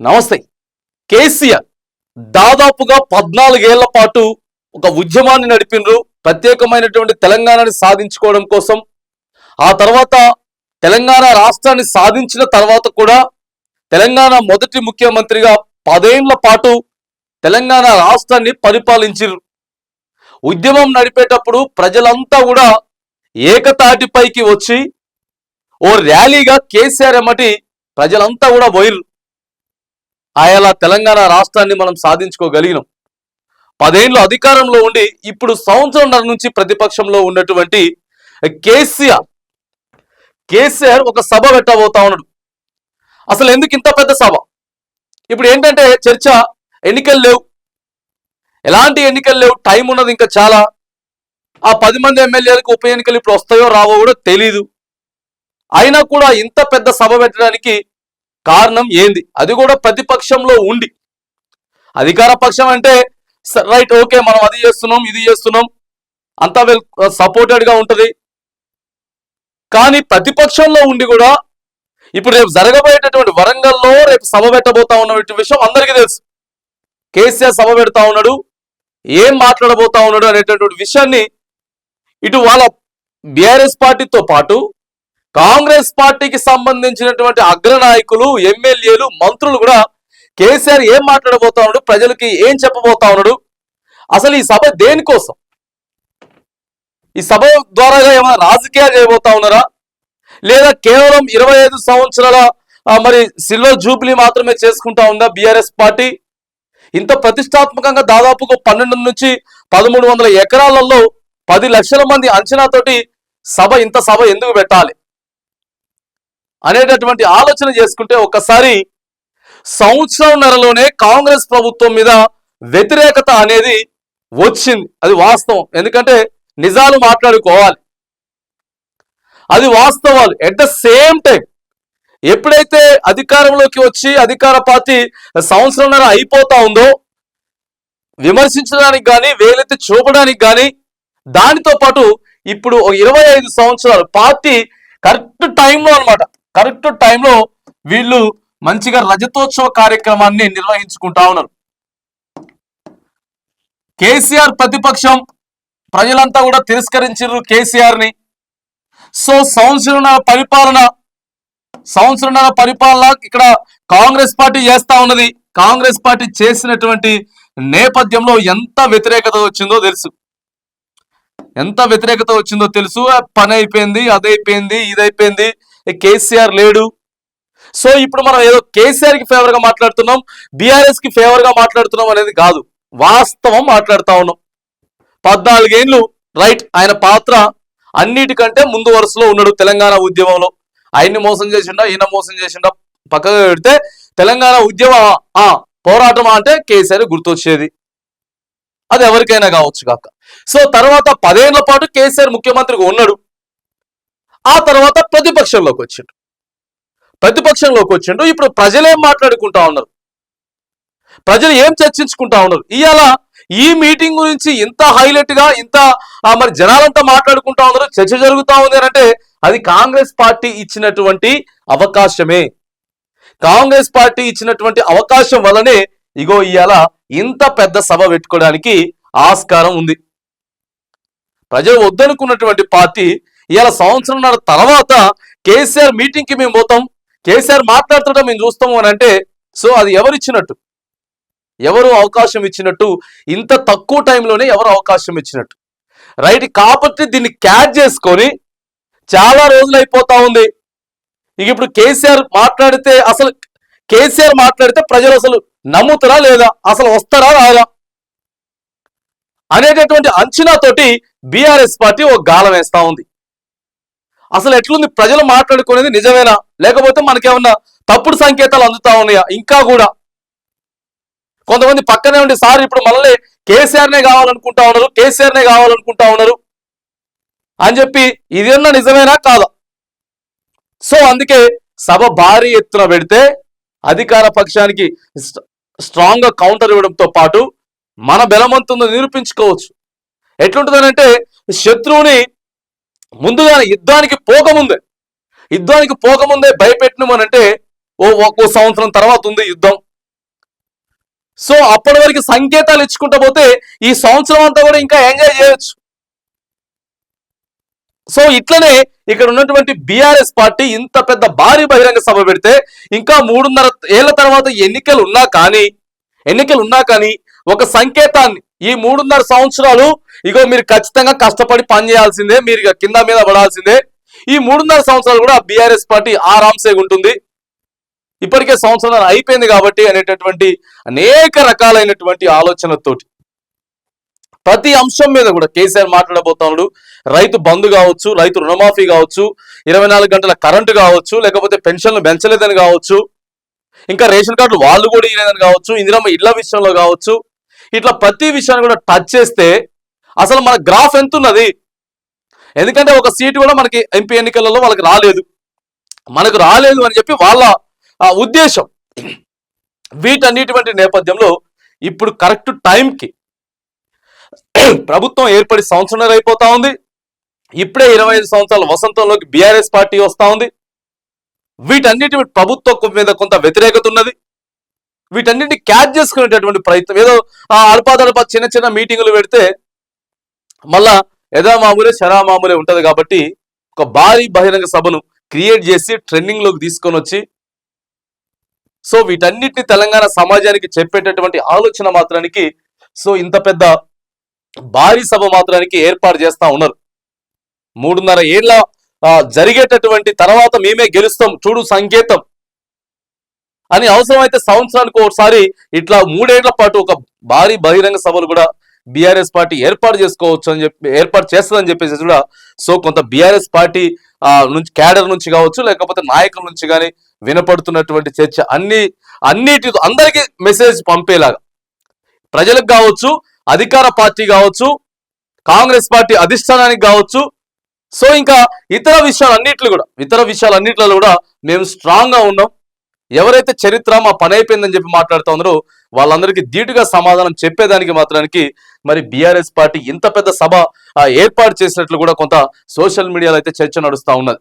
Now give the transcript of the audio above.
నమస్తే. కేసీఆర్ దాదాపుగా పద్నాలుగేళ్ళ పాటు ఒక ఉద్యమాన్ని నడిపినరు. ప్రత్యేకమైనటువంటి తెలంగాణని సాధించుకోవడం కోసం ఆ తర్వాత తెలంగాణ రాష్ట్రాన్ని సాధించిన తర్వాత కూడా తెలంగాణ మొదటి ముఖ్యమంత్రిగా పదేళ్ళ పాటు తెలంగాణ రాష్ట్రాన్ని పరిపాలించారు ఉద్యమం నడిపేటప్పుడు ప్రజలంతా కూడా ఏకతాటిపైకి వచ్చి ఓ ర్యాలీగా కేసీఆర్ ఎమ్మటి ప్రజలంతా కూడా పోయిరు ఆయా తెలంగాణ రాష్ట్రాన్ని మనం సాధించుకోగలిగినాం. పదేళ్ళు అధికారంలో ఉండి ఇప్పుడు సంవత్సరంన్నర నుంచి ప్రతిపక్షంలో ఉన్నటువంటి కేసీఆర్ కేసీఆర్ ఒక సభ పెట్టబోతా ఉన్నాడు. అసలు ఎందుకు ఇంత పెద్ద సభ? ఇప్పుడు ఏంటంటే చర్చ ఎన్నికలు లేవు. ఎలాంటి ఎన్నికలు లేవు? టైం ఉన్నది ఇంకా చాలా. ఆ పది మంది ఎమ్మెల్యేలకు ఉప ఎన్నికలు ఇప్పుడు వస్తాయో రావో కూడా తెలీదు. అయినా కూడా ఇంత పెద్ద సభ పెట్టడానికి కారణం ఏంది? అది కూడా ప్రతిపక్షంలో ఉండి అధికార పక్షం అంటే రైట్ ఓకే మనం అది చేస్తున్నాం ఇది చేస్తున్నాం అంతా వెల్ సపోర్టెడ్గా ఉంటుంది. కానీ ప్రతిపక్షంలో ఉండి కూడా ఇప్పుడు రేపు జరగబోయేటటువంటి వరంగల్లో రేపు సభ పెట్టబోతా ఉన్నటువంటి విషయం అందరికీ తెలుసు. కేసీఆర్ సభ పెడతా ఉన్నాడు ఏం మాట్లాడబోతా ఉన్నాడు అనేటటువంటి విషయాన్ని ఇటు వాళ్ళ బీఆర్ఎస్ పార్టీతో పాటు కాంగ్రెస్ పార్టీకి సంబంధించినటువంటి అగ్రనాయకులు ఎమ్మెల్యేలు మంత్రులు కూడా కేసీఆర్ ఏం మాట్లాడబోతా ఉన్నాడు? ప్రజలకి ఏం చెప్పబోతా ఉన్నాడు? అసలు ఈ సభ దేనికోసం? ఈ సభ ద్వారా ఏమైనా రాజకీయాలు చేయబోతా ఉన్నారా? లేదా కేవలం ఇరవై ఐదు సంవత్సరాల మరి సిల్వర్ జూబ్లీ మాత్రమే చేసుకుంటా ఉందా బీఆర్ఎస్ పార్టీ? ఇంత ప్రతిష్టాత్మకంగా దాదాపుగా పన్నెండు నుంచి పదమూడు వందల ఎకరాలలో పది లక్షల మంది అంచనాతోటి సభ ఇంత సభ ఎందుకు పెట్టాలి? అనేటటువంటి ఆలోచన చేసుకుంటే ఒక్కసారి సంవత్సరంన్నరలోనే కాంగ్రెస్ ప్రభుత్వం మీద వ్యతిరేకత అనేది వచ్చింది. అది వాస్తవం. ఎందుకంటే నిజాలు మాట్లాడుకోవాలి. అది వాస్తవాలు. ఎట్ ద సేమ్ టైం ఎప్పుడైతే అధికారంలోకి వచ్చి అధికార పార్టీ సంవత్సరంన్నర అయిపోతా ఉందో విమర్శించడానికి కానీ వేలెత్తి చూపడానికి కానీ దానితో పాటు ఇప్పుడు ఇరవై ఐదు సంవత్సరాలు పార్టీ కరెక్ట్ టైంలో అనమాట కరెక్ట్ టైంలో వీళ్ళు మంచిగా రజతోత్సవ కార్యక్రమాన్ని నిర్వహించుకుంటా ఉన్నారు. కేసీఆర్ ప్రతిపక్షం ప్రజలంతా కూడా తిరస్కరించారు కేసీఆర్ని సో సంవత్సరంన్నర పరిపాలన సంవత్సరంన్నర పరిపాలన ఇక్కడ కాంగ్రెస్ పార్టీ చేస్తా ఉన్నది. కాంగ్రెస్ పార్టీ చేసినటువంటి నేపథ్యంలో ఎంత వ్యతిరేకత వచ్చిందో తెలుసు. ఎంత వ్యతిరేకత వచ్చిందో తెలుసు. పని అయిపోయింది అదైపోయింది ఇదైపోయింది. కేసీఆర్ లేడు. సో ఇప్పుడు మనం ఏదో కేసీఆర్కి ఫేవర్గా మాట్లాడుతున్నాం బీఆర్ఎస్కి ఫేవర్గా మాట్లాడుతున్నాం అనేది కాదు. వాస్తవం మాట్లాడుతా ఉన్నాం. పద్నాలుగేండ్లు రైట్ ఆయన పాత్ర అన్నిటికంటే ముందు వరుసలో ఉన్నాడు తెలంగాణ ఉద్యమంలో. ఆయన్ని మోసం చేసిండా ఈయన మోసం చేసిండా పక్కగా పెడితే తెలంగాణ ఉద్యమ ఆ పోరాటం అంటే కేసీఆర్ గుర్తొచ్చేది. అది ఎవరికైనా కావచ్చు కాక. సో తర్వాత పదేళ్ళ పాటు కేసీఆర్ ముఖ్యమంత్రిగా ఉన్నాడు. ఆ తర్వాత ప్రతిపక్షంలోకి వచ్చిండు. ప్రతిపక్షంలోకి వచ్చిండు. ఇప్పుడు ప్రజలేం మాట్లాడుకుంటా ఉన్నారు? ప్రజలు ఏం చర్చించుకుంటా ఉన్నారు? ఇవాళ ఈ మీటింగ్ గురించి ఇంత హైలైట్గా ఇంత ఆ, మరి జనాలంతా మాట్లాడుకుంటా ఉన్నారు. చర్చ జరుగుతా ఉంది అంటే అది కాంగ్రెస్ పార్టీ ఇచ్చినటువంటి అవకాశమే. కాంగ్రెస్ పార్టీ ఇచ్చినటువంటి అవకాశం వల్లనే ఇగో ఇవాళ ఇంత పెద్ద సభ పెట్టుకోవడానికి ఆస్కారం ఉంది. ప్రజలు వద్దనుకున్నటువంటి పార్టీ ఇలా సంవత్సరంన్నర తర్వాత కేసీఆర్ మీటింగ్కి మేము పోతాం. కేసీఆర్ మాట్లాడుతుంటే మేము చూస్తాము అని అంటే సో అది ఎవరు ఇచ్చినట్టు? ఎవరు అవకాశం ఇచ్చినట్టు? ఇంత తక్కువ టైంలోనే ఎవరు అవకాశం ఇచ్చినట్టు? రైట్ కాబట్టి దీన్ని క్యాచ్ చేసుకొని చాలా రోజులు అయిపోతా ఉంది. ఇక ఇప్పుడు కేసీఆర్ మాట్లాడితే అసలు కేసీఆర్ మాట్లాడితే ప్రజలు అసలు నమ్ముతారా లేదా? అసలు వస్తారా రారా? అనేటటువంటి అంచనాతోటి బీఆర్ఎస్ పార్టీ ఒక గాలం వేస్తా ఉంది. అసలు ఎట్లుంది? ప్రజలు మాట్లాడుకునేది నిజమేనా? లేకపోతే మనకేమన్నా తప్పుడు సంకేతాలు అందుతా ఉన్నాయా? ఇంకా కూడా. కొంతమంది పక్కనే ఉండి సార్ ఇప్పుడు మనల్ని కేసీఆర్నే కావాలనుకుంటా ఉన్నారు కేసీఆర్నే కావాలనుకుంటా ఉన్నారు అని చెప్పి ఇదన్నా నిజమేనా? కాదా? సో అందుకే సభ భారీ ఎత్తున పెడితే అధికార పక్షానికి స్ట్రాంగ్గా కౌంటర్ ఇవ్వడంతో పాటు మన బలమంతుందో నిరూపించుకోవచ్చు. ఎట్లుంటుందనంటే శత్రువుని ముందుగానే యుద్ధానికి పోకముందే యుద్ధానికి పోకముందే భయపెట్టినమనంటే అని అంటే ఓ ఒక్కో సంవత్సరం తర్వాత ఉంది యుద్ధం. సో అప్పటి వరకు సంకేతాలు ఇచ్చుకుంటా పోతే ఈ సంవత్సరం అంతా కూడా ఇంకా ఎంజాయ్ చేయొచ్చు. సో ఇట్లనే ఇక్కడ ఉన్నటువంటి బీఆర్ఎస్ పార్టీ ఇంత పెద్ద భారీ బహిరంగ సభ పెడితే ఇంకా మూడున్నర ఏళ్ళ తర్వాత ఎన్నికలు ఉన్నా కానీ ఎన్నికలు ఉన్నా కానీ ఒక సంకేతాన్ని ఈ మూడున్నర సంవత్సరాలు ఇగో మీరు ఖచ్చితంగా కష్టపడి పని చేయాల్సిందే మీరు ఇక కింద మీద పడాల్సిందే. ఈ మూడున్నర సంవత్సరాలు కూడా బీఆర్ఎస్ పార్టీ ఆరామ్సే ఉంటుంది. ఇప్పటికే సంవత్సరం అయిపోయింది కాబట్టి అనేటటువంటి అనేక రకాలైనటువంటి ఆలోచనతోటి ప్రతి అంశం మీద కూడా కేసీఆర్ మాట్లాడబోతున్నాడు. రైతు బంధు కావచ్చు రైతు రుణమాఫీ కావచ్చు ఇరవై నాలుగు గంటల కరెంటు కావచ్చు లేకపోతే పెన్షన్లు పెంచలేదని కావచ్చు ఇంకా రేషన్ కార్డులు వాళ్ళు కూడా ఇవ్వలేదని కావచ్చు ఇందిరమ్మ ఇళ్ళ విషయంలో కావచ్చు ఇట్లా ప్రతి విషయాన్ని కూడా టచ్ చేస్తే అసలు మన గ్రాఫ్ ఎంత ఉన్నది ఎందుకంటే ఒక సీటు కూడా మనకి ఎంపీ ఎన్నికలలో వాళ్ళకి రాలేదు. మనకు రాలేదు అని చెప్పి వాళ్ళ ఆ, ఉద్దేశం. వీటన్నిటువంటి నేపథ్యంలో ఇప్పుడు కరెక్ట్ టైంకి ప్రభుత్వం ఏర్పడి సంవత్సరం అయిపోతా ఉంది. ఇప్పుడే ఇరవై ఐదు సంవత్సరాల వసంతంలోకి బీఆర్ఎస్ పార్టీ వస్తూ ఉంది. వీటన్నిటి ప్రభుత్వం మీద కొంత వ్యతిరేకత ఉన్నది. వీటన్నిటిని క్యాచ్ చేసుకునేటటువంటి ప్రయత్నం. ఏదో ఆ అల్పాదల్ప చిన్న చిన్న మీటింగులు పెడితే మళ్ళా యథా మామూలే శరా మామూలే కాబట్టి ఒక భారీ బహిరంగ సభను క్రియేట్ చేసి ట్రెండింగ్లోకి తీసుకొని వచ్చి సో వీటన్నిటిని తెలంగాణ సమాజానికి చెప్పేటటువంటి ఆలోచన మాత్రానికి సో ఇంత పెద్ద భారీ సభ మాత్రానికి ఏర్పాటు చేస్తా ఉన్నారు. మూడున్నర ఏళ్ళ జరిగేటటువంటి తర్వాత మేమే గెలుస్తాం. చూడు సంకేతం. అని అవసరమైతే సంవత్సరానికి ఒకసారి ఇట్లా మూడేళ్ళ పాటు ఒక భారీ బహిరంగ సభలు కూడా బీఆర్ఎస్ పార్టీ ఏర్పాటు చేసుకోవచ్చు అని చెప్పి ఏర్పాటు చేస్తుందని చెప్పేసి కూడా సో కొంత బీఆర్ఎస్ పార్టీ నుంచి క్యాడర్ నుంచి కావచ్చు లేకపోతే నాయకుల నుంచి కానీ వినపడుతున్నటువంటి చర్చ అన్ని అన్నిటి అందరికీ మెసేజ్ పంపేలాగా. ప్రజలకు కావచ్చు అధికార పార్టీ కావచ్చు కాంగ్రెస్ పార్టీ అధిష్టానానికి కావచ్చు సో ఇంకా ఇతర విషయాలు అన్నిట్లు కూడా ఇతర విషయాలు అన్నిట్లలో కూడా మేము స్ట్రాంగ్గా ఉన్నాం. ఎవరైతే చరిత్ర మా పని అయిపోయిందని చెప్పి మాట్లాడుతూ ఉన్నారో వాళ్ళందరికీ ధీటుగా సమాధానం చెప్పేదానికి మాత్రానికి మరి బీఆర్ఎస్ పార్టీ ఇంత పెద్ద సభ ఏర్పాటు చేసినట్లు కూడా కొంత సోషల్ మీడియాలో అయితే చర్చ నడుస్తూ ఉన్నది.